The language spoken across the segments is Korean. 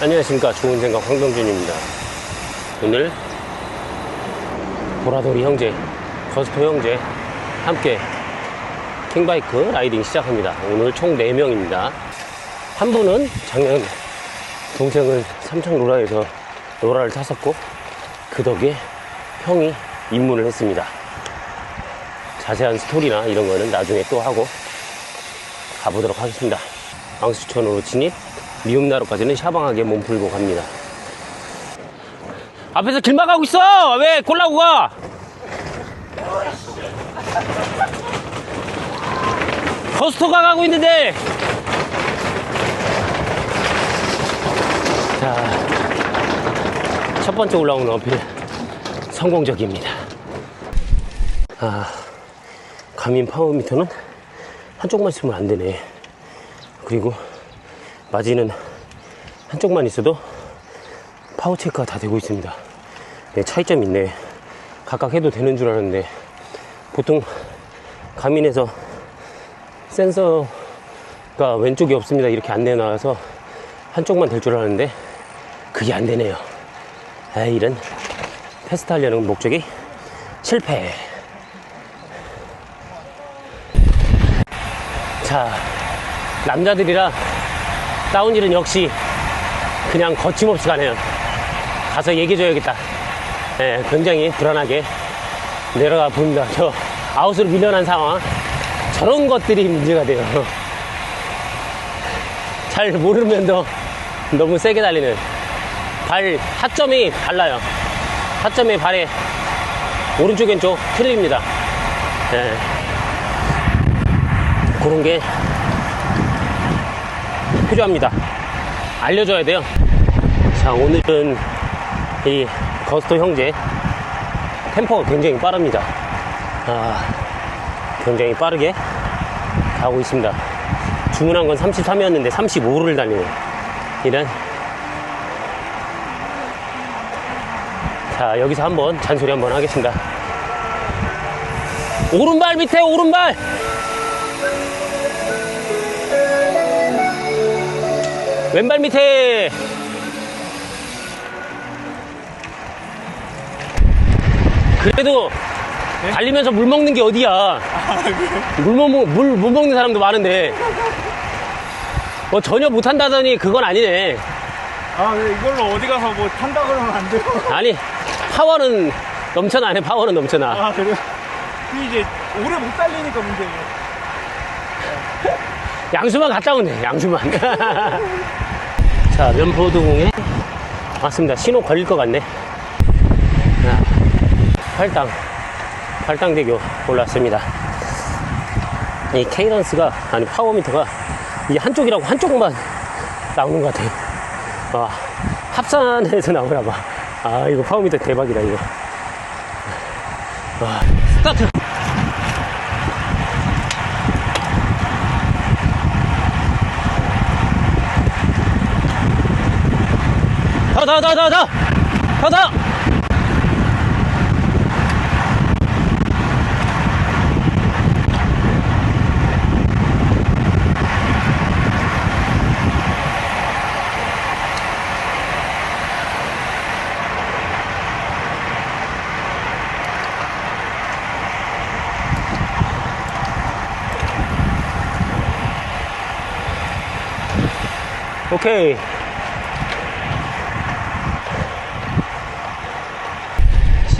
안녕하십니까. 좋은 생각 황병준입니다. 오늘 보라돌이 형제 거스토 형제 함께 킹바이크 라이딩 시작합니다. 오늘 총 4명입니다. 한 분은 작년 동생을 삼창 로라에서 로라를 탔었고 그 덕에 형이 입문을 했습니다. 자세한 스토리나 이런 거는 나중에 또 하고 가보도록 하겠습니다. 앙수천으로 진입 미음나루까지는 샤방하게 몸 풀고 갑니다. 앞에서 길 막하고 있어! 왜 골라고 가? 거스터가 가고 있는데! 자, 첫 번째 올라오는 어필 성공적입니다. 아, 가민 파워미터는 한쪽만 쓰면 안 되네. 그리고 마진은 한쪽만 있어도 파워 체크가 다 되고 있습니다. 네, 차이점이 있네. 각각 해도 되는 줄 알았는데 보통 가민에서 센서가 왼쪽이 없습니다. 이렇게 안내 나와서 한쪽만 될 줄 알았는데 그게 안 되네요. 아, 이런 테스트 하려는 목적이 실패. 자, 남자들이라 다운힐은 역시 그냥 거침없이 가네요. 가서 얘기해줘야겠다. 예, 굉장히 불안하게 내려가 봅니다. 저 아웃으로 밀려난 상황. 저런 것들이 문제가 돼요. 잘 모르면도 너무 세게 달리는 발 하점이 달라요. 하점이 발에 오른쪽 왼쪽 틀립니다. 예. 그런 게 필요합니다. 알려줘야 돼요. 자, 오늘은 이 거스터 형제 템포가 굉장히 빠릅니다. 아, 굉장히 빠르게 가고 있습니다. 주문한 건 33이었는데 35를 달리는 이런. 자, 여기서 한번 잔소리 한번 하겠습니다. 오른발 밑에 오른발! 왼발 밑에 그래도 달리면서 물 먹는 게 어디야 물, 못, 먹- 물, 못 먹는 사람도 많은데 뭐 전혀 못한다더니 그건 아니네 아, 왜 이걸로 어디 가서 뭐 탄다 그러면 안 돼요. 아니 파워는 넘쳐나네 파워는 넘쳐나 아, 그래요? 그 이제 오래 못 달리니까 문제예요. 양수만 갔다 오네 양수만. 자 면포도공에 왔습니다. 신호 걸릴 것 같네. 자, 팔당 팔당대교 올랐습니다. 이 케이런스가 아니 파워미터가 이게 한쪽이라고 한쪽만 나오는 것 같아요. 와 합산해서 나오나 봐아 이거 파워미터 대박이다 이거. 와 스타트 더, 더, 더, 더, 더! 더, 더!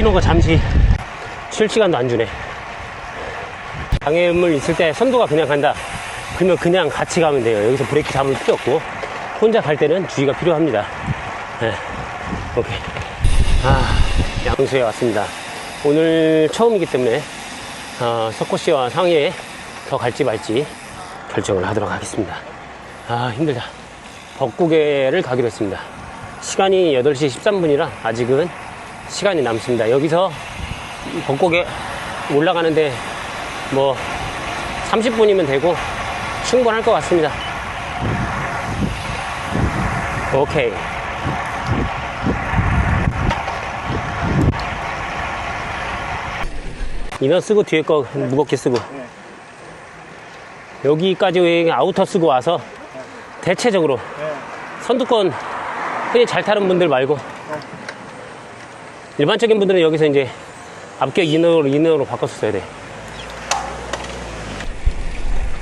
신호가 잠시 쉴 시간도 안 주네. 장애물 있을 때 선두가 그냥 간다. 그러면 그냥 같이 가면 돼요. 여기서 브레이크 잡을 필요 없고 혼자 갈 때는 주의가 필요합니다. 네. 오케이. 아, 양수에 왔습니다. 오늘 처음이기 때문에 어, 석호 씨와 상의에 더 갈지 말지 결정을 하도록 하겠습니다. 아, 힘들다. 벚고개를 가기로 했습니다. 시간이 8시 13분이라 아직은 시간이 남습니다. 여기서 벚고개 올라가는데 뭐 30분이면 되고 충분할 것 같습니다. 오케이. 이너 쓰고 뒤에 거 무겁게 쓰고 여기까지 아우터 쓰고 와서 대체적으로 네. 선두권 흔히 잘 타는 분들 말고 일반적인 분들은 여기서 이제 앞격 이너로 바꿔서 써야 돼.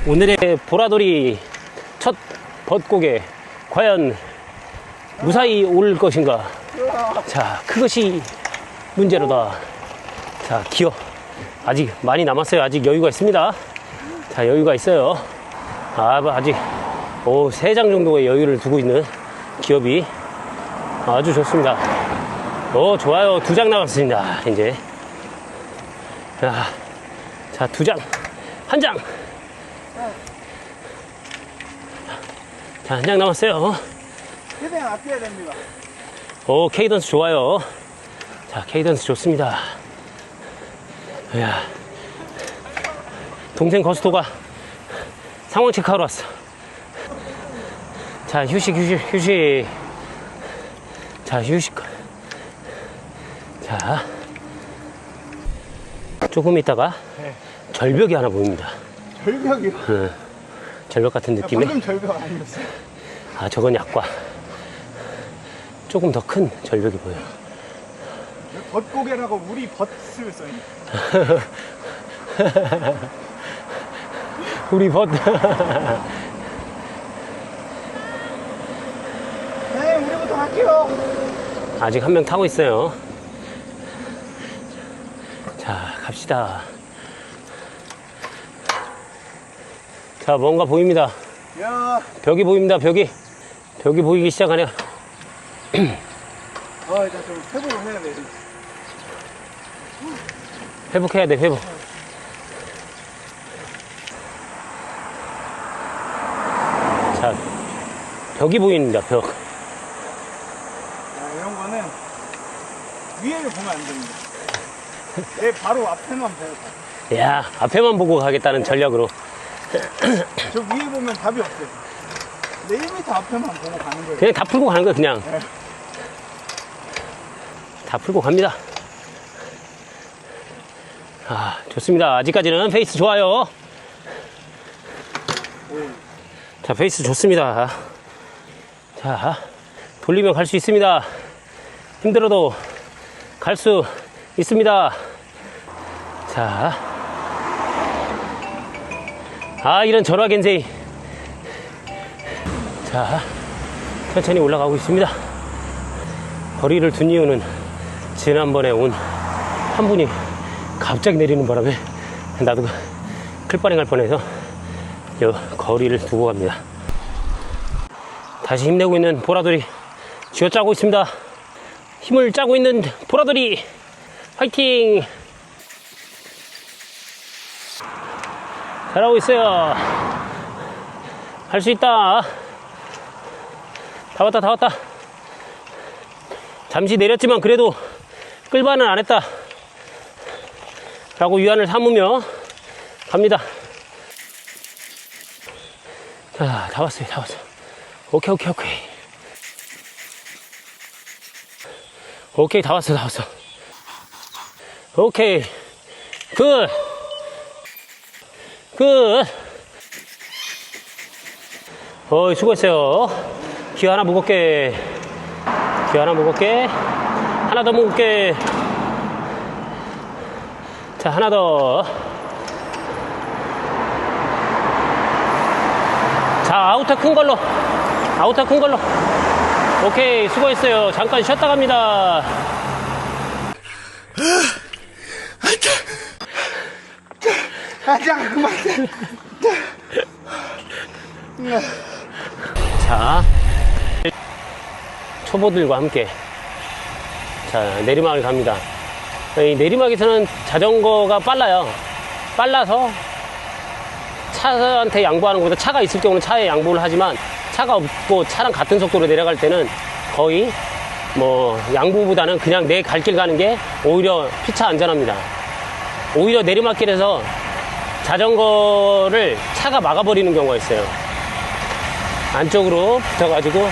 오늘의 보라돌이 첫 벚곡에 과연 무사히 올 것인가? 자, 그것이 문제로다. 자, 기어. 아직 많이 남았어요. 아직 여유가 있습니다. 자, 여유가 있어요. 아, 뭐 아직, 오, 세 장 정도의 여유를 두고 있는 기업이 아주 좋습니다. 오, 좋아요. 두 장 남았습니다. 이제. 자, 자, 두 장. 한 장. 자, 한 장 남았어요. 최대한 아껴야 됩니다. 오, 케이던스 좋아요. 자, 케이던스 좋습니다. 야 동생 거스토가 상황 체크하러 왔어. 자, 휴식, 휴식, 휴식. 자, 휴식. 자, 조금 있다가 네. 절벽이 하나 보입니다. 절벽이요. 절벽 같은 느낌의. 방금 절벽 아니었어요. 아, 저건 약과. 조금 더 큰 절벽이 보여요. 벚고개라고 우리 벚을 써있네. 우리 벗. 네, 우리부터 갈게요. 아직 한 명 타고 있어요. 자, 갑시다. 자, 뭔가 보입니다. 야, 벽이 보입니다, 벽이. 벽이 보이기 시작하네요. 아, 일단 좀 회복을 해야 돼. 회복해야 돼, 회복. 자, 벽이 보입니다, 벽. 야, 이런 거는 위에를 보면 안 됩니다. 내 바로 앞에만 보고 가. 야, 앞에만 보고 가겠다는 전략으로. 저 위에 보면 답이 없어요. 내 1m 앞에만 보고 가는 거예요. 그냥 다 풀고 가는 거야, 그냥. 네. 다 풀고 갑니다. 아, 좋습니다. 아직까지는 페이스 좋아요. 자, 페이스 좋습니다. 자, 돌리면 갈 수 있습니다. 힘들어도 갈 수 있습니다. 자. 아, 이런 절화겐세이. 자, 천천히 올라가고 있습니다. 거리를 둔 이유는 지난번에 온 한 분이 갑자기 내리는 바람에 나도 클바링 할 뻔해서 요 거리를 두고 갑니다. 다시 힘내고 있는 보라돌이 쥐어짜고 있습니다. 힘을 짜고 있는 보라돌이 화이팅! 잘하고 있어요. 할 수 있다. 다 왔다, 다 왔다. 잠시 내렸지만 그래도 끌바는 안 했다. 라고 위안을 삼으며 갑니다. 자, 다 왔어요, 다 왔어요. 오케이, 오케이, 오케이. 오케이, 다 왔어, 다 왔어. 오케이. 굿. 굿. 어이, 수고했어요. 귀 하나 무겁게. 귀 하나 무겁게. 하나 더 무겁게. 자, 하나 더. 자, 아우터 큰 걸로. 아우터 큰 걸로. 오케이, 수고했어요. 잠깐 쉬었다 갑니다. 아, 자, 그만. 자, 초보들과 함께 자 내리막을 갑니다. 이 내리막에서는 자전거가 빨라요. 빨라서 차한테 양보하는 것보다 차가 있을 경우는 차에 양보를 하지만 차가 없고 차랑 같은 속도로 내려갈 때는 거의 뭐 양보보다는 그냥 내 갈 길 가는 게 오히려 피차 안전합니다. 오히려 내리막길에서 자전거를 차가 막아버리는 경우가 있어요. 안쪽으로 붙어가지고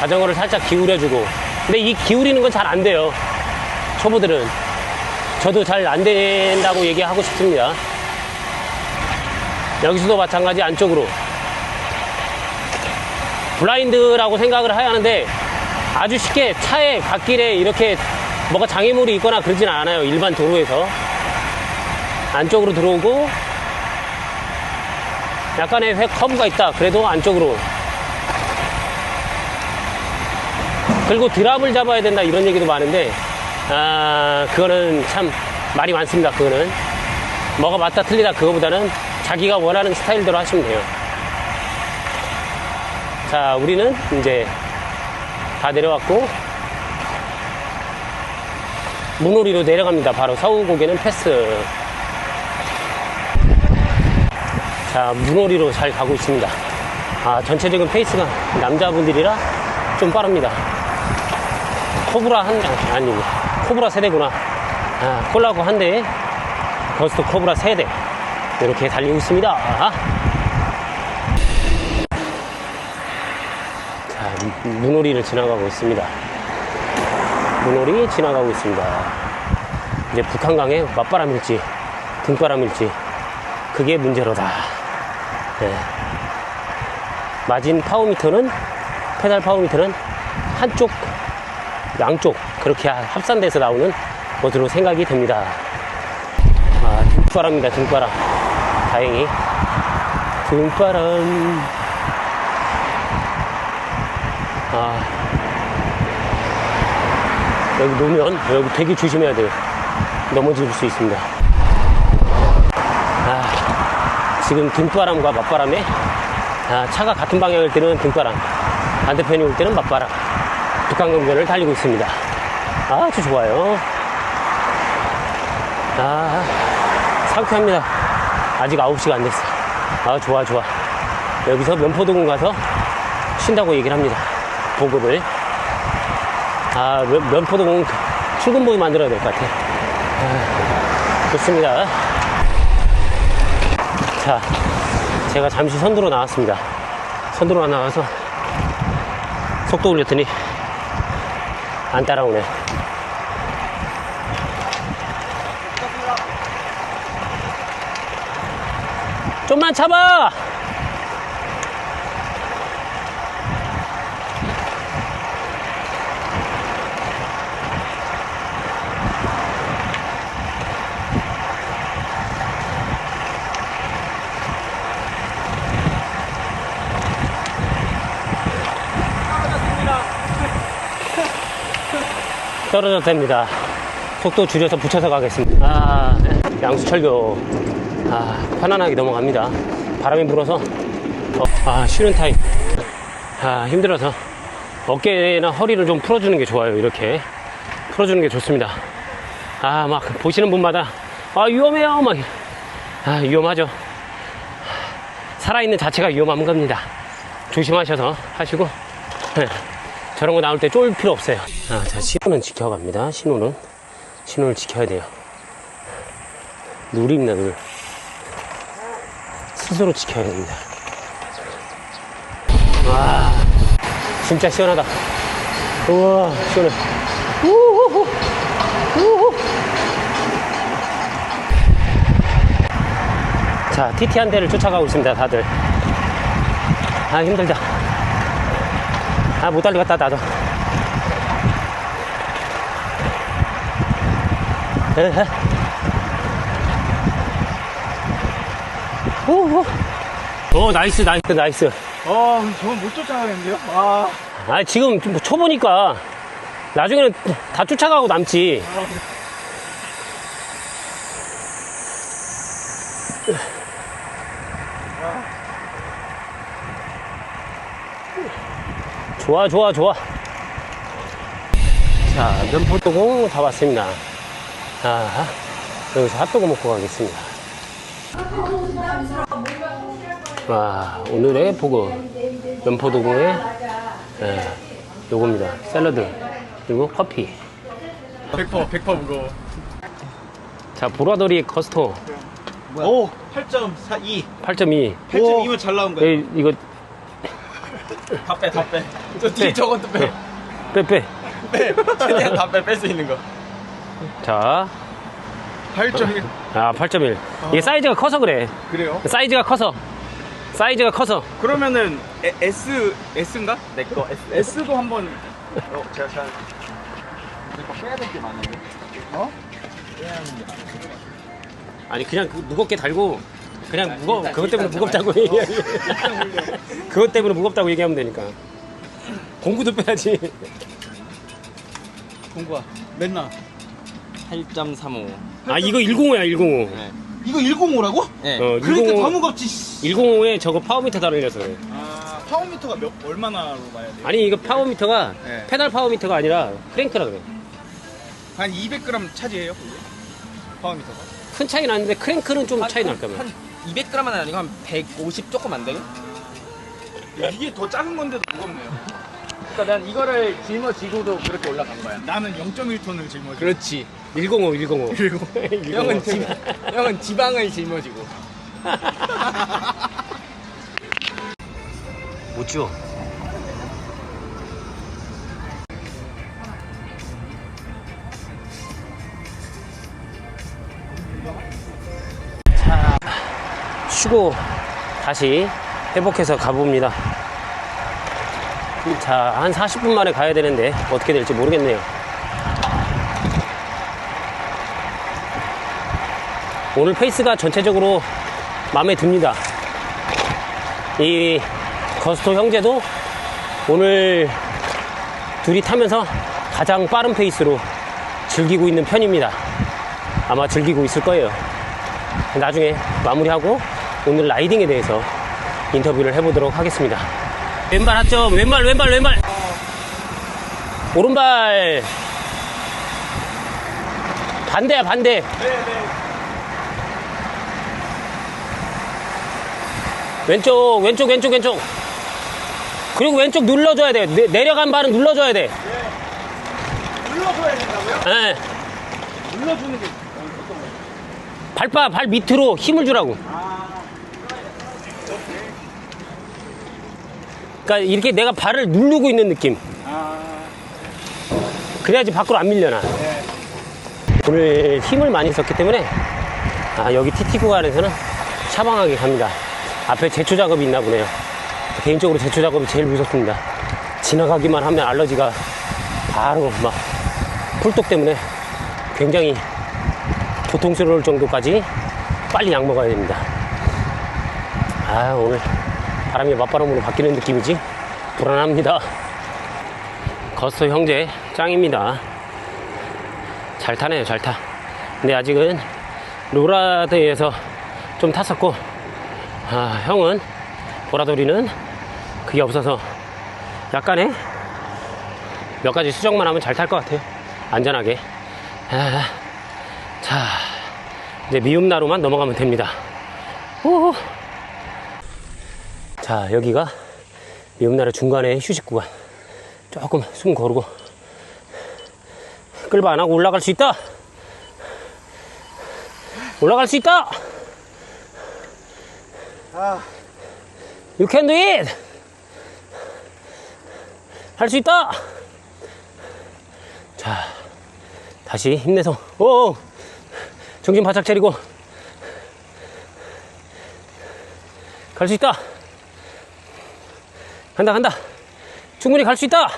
자전거를 살짝 기울여주고 근데 이 기울이는 건 잘 안 돼요 초보들은 저도 잘 안 된다고 얘기하고 싶습니다 여기서도 마찬가지 안쪽으로 블라인드라고 생각을 해야 하는데 아주 쉽게 차에 갓길에 이렇게 뭐가 장애물이 있거나 그러진 않아요. 일반 도로에서. 안쪽으로 들어오고 약간의 회 커브가 있다. 그래도 안쪽으로. 그리고 드랍을 잡아야 된다. 이런 얘기도 많은데, 아, 그거는 참 말이 많습니다. 그거는. 뭐가 맞다 틀리다 그거보다는 자기가 원하는 스타일대로 하시면 돼요. 자, 우리는 이제 다 내려왔고, 문오리로 내려갑니다. 바로 서우 고개는 패스. 자, 문오리로 잘 가고 있습니다. 아, 전체적인 페이스가 남자분들이라 좀 빠릅니다. 코브라 한, 아니, 코브라 세대구나. 아, 콜라고 한 대에 거스트 코브라 세대. 이렇게 달리고 있습니다. 아. 자, 문오리를 지나가고 있습니다. 문오리 지나가고 있습니다. 이제 북한강에 맞바람일지, 등바람일지, 그게 문제로다. 네. 마진 파워미터는, 페달 파워미터는 한쪽, 양쪽, 그렇게 합산돼서 나오는 것으로 생각이 됩니다. 아, 등바람입니다, 등바람. 다행히. 등바람. 아. 여기 놓으면, 여기 되게 조심해야 돼요. 넘어질 수 있습니다. 아, 지금 등바람과 맞바람에, 아, 차가 같은 방향일 때는 등바람, 반대편이 올 때는 맞바람. 북한강변을 달리고 있습니다. 아주 좋아요. 아, 상쾌합니다. 아직 9시가 안 됐어. 아, 좋아, 좋아. 여기서 면포동을 가서 쉰다고 얘기를 합니다. 보급을. 아, 면, 면포동 출근복이 만들어야 될 것 같아. 아, 좋습니다. 자, 제가 잠시 선두로 나왔습니다. 선두로 나와서 속도 올렸더니 안 따라오네. 좀만 참아! 떨어져도 됩니다. 속도 줄여서 붙여서 가겠습니다. 아, 양수철교. 아, 편안하게 넘어갑니다. 바람이 불어서, 어, 아, 쉬는 타임. 아, 힘들어서 어깨나 허리를 좀 풀어주는 게 좋아요. 이렇게. 풀어주는 게 좋습니다. 아, 막 보시는 분마다, 아, 위험해요. 막, 아, 위험하죠. 살아있는 자체가 위험한 겁니다. 조심하셔서 하시고, 네. 저런 거 나올 때 쫄 필요 없어요. 아, 자, 신호는 지켜갑니다. 신호는. 신호를 지켜야 돼요. 룰입니다, 룰. 스스로 지켜야 됩니다. 와, 진짜 시원하다. 우와, 시원해. 우후후. 우후. 자, TT 한 대를 쫓아가고 있습니다, 다들. 아, 힘들다. 아, 못 달리겠다, 나도. 에헤. 오, 오, 나이스, 나이스, 나이스. 아, 저건 못 쫓아가겠는데요? 아, 아, 지금 좀 초보니까 나중에는 다 쫓아가고 남지. 좋아, 좋아, 좋아. 자, 면포도공 다 왔습니다. 자, 여기서 핫도그 먹고 가겠습니다. 와, 오늘의 보고 면포도공의 예, 요겁니다. 샐러드 그리고 커피. 100% 100% 무거워. 자, 보라돌이 커스토 오, 8.42. 8.2. 8.2면 잘 나온 거야. 에, 이거 다 빼, 다 빼. 저 뒤에 빼. 저것도 빼. 빼 빼. 빼. 최대한 다 빼, 뺄 수 있는 거. 자, 8.1. 아 8.1. 이게 사이즈가 커서 그래. 그래요? 사이즈가 커서 사이즈가 커서. 그러면은 에, S S인가? 내 거 S S도 한번 어 제가 잘 내거 빼야 될 게 많은데. 어? 빼야 하는 게 많은데. 아니 그냥 그 무겁게 달고 그냥 무거 그것 때문에 무겁다고 얘기해. 그것 때문에 무겁다고 얘기하면 되니까. 공구도 빼야지. 공구야 맨날 8.35. 아 이거 105야 105. 이거 105라고? 네. 어, 그러니까 105 더 무겁지. 씨. 105에 저거 파워미터 달려서 그래. 아 파워미터가 몇 얼마나로 봐야 돼? 아니 이거 파워미터가 네. 페달 파워미터가 아니라 크랭크라 그래. 한 200g 차지해요? 파워미터가? 큰 차이 나는데 크랭크는 좀 차이 날. 한 200g은 아니고 한 150 조금 안 되게? 이게 더 작은 건데도 무겁네요. 그러니까 난 이거를 짊어지고도 그렇게 올라간 거야. 나는 0.1톤을 짊어져. 그렇지. 105 105. 105. 형은 지, 형은 지방을 짊어지고. 못 지워. 쉬고 다시 회복해서 가봅니다. 자, 한 40분 만에 가야 되는데 어떻게 될지 모르겠네요. 오늘 페이스가 전체적으로 마음에 듭니다. 이 거스토 형제도 오늘 둘이 타면서 가장 빠른 페이스로 즐기고 있는 편입니다. 아마 즐기고 있을 거예요. 나중에 마무리하고 오늘 라이딩에 대해서 인터뷰를 해보도록 하겠습니다. 왼발 합점, 왼발, 왼발, 왼발. 오른발. 반대야, 반대. 왼쪽, 왼쪽, 왼쪽, 왼쪽. 그리고 왼쪽 눌러줘야 돼. 내, 내려간 발은 눌러줘야 돼. 눌러줘야 된다고요? 예. 눌러주는 게 발바, 발 밑으로 힘을 주라고. 그러니까 이렇게 내가 발을 누르고 있는 느낌. 아, 그래야지 밖으로 안 밀려나. 네. 오늘 힘을 많이 썼기 때문에 아, 여기 TT 구간에서는 차방하게 갑니다. 앞에 제초 작업이 있나 보네요. 개인적으로 제초 작업이 제일 무섭습니다. 지나가기만 하면 알러지가 바로 막 꿀떡 때문에 굉장히 고통스러울 정도까지 빨리 약 먹어야 됩니다. 아, 오늘 바람이 맞바람으로 바뀌는 느낌이지 불안합니다. 거스터 형제 짱입니다. 잘 타네요, 잘 타. 근데 아직은 로라드에서 좀 탔었고, 아, 형은 보라돌이는 그게 없어서 약간의 몇 가지 수정만 하면 잘 탈 것 같아요. 안전하게. 아, 자, 이제 미음나루만 넘어가면 됩니다. 오. 자, 여기가 미음나루 중간에 휴식 구간. 조금 숨 고르고 끌바 안 하고 올라갈 수 있다. 올라갈 수 있다. You can do it. 할 수 있다. 자, 다시 힘내서. 오, 정신 바짝 차리고 갈 수 있다. 간다, 간다. 충분히 갈 수 있다.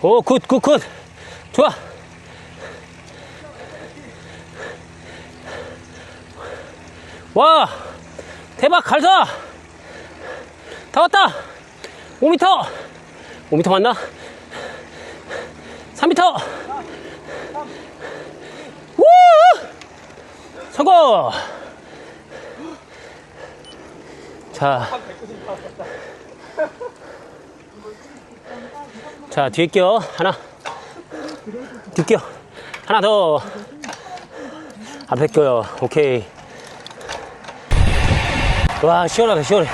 오, 굿, 굿, 굿. 좋아. 와, 대박, 갈사. 다 왔다. 5m. 5m 맞나? 3m. 우! 성공! 자. 자, 뒤에 껴. 하나. 뒤 껴. 하나 더. 앞에 껴요. 오케이. 와, 시원하다, 시원해.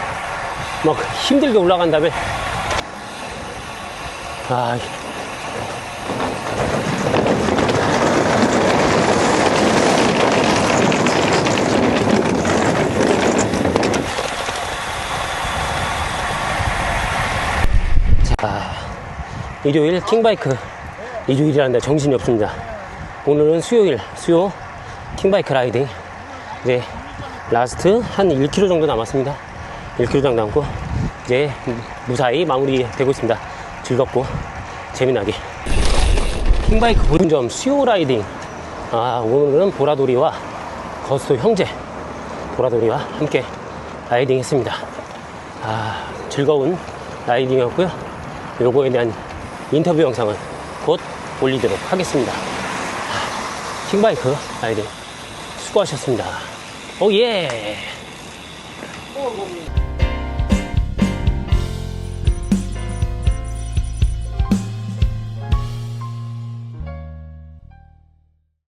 막 힘들게 올라간 다음에. 아, 일요일 킹바이크 일요일이라는데 정신이 없습니다. 오늘은 수요일, 수요 킹바이크 라이딩. 이제 라스트 한 1km 정도 남았습니다. 1km 정도 남고 이제 무사히 마무리되고 있습니다. 즐겁고 재미나게. 킹바이크 본점 수요 라이딩. 아, 오늘은 보라돌이와 거스도 형제 보라돌이와 함께 라이딩 했습니다. 아, 즐거운 라이딩이었고요. 요거에 대한 인터뷰 영상은 곧 올리도록 하겠습니다. 아, 킹바이크 라이딩 수고하셨습니다. 오 예!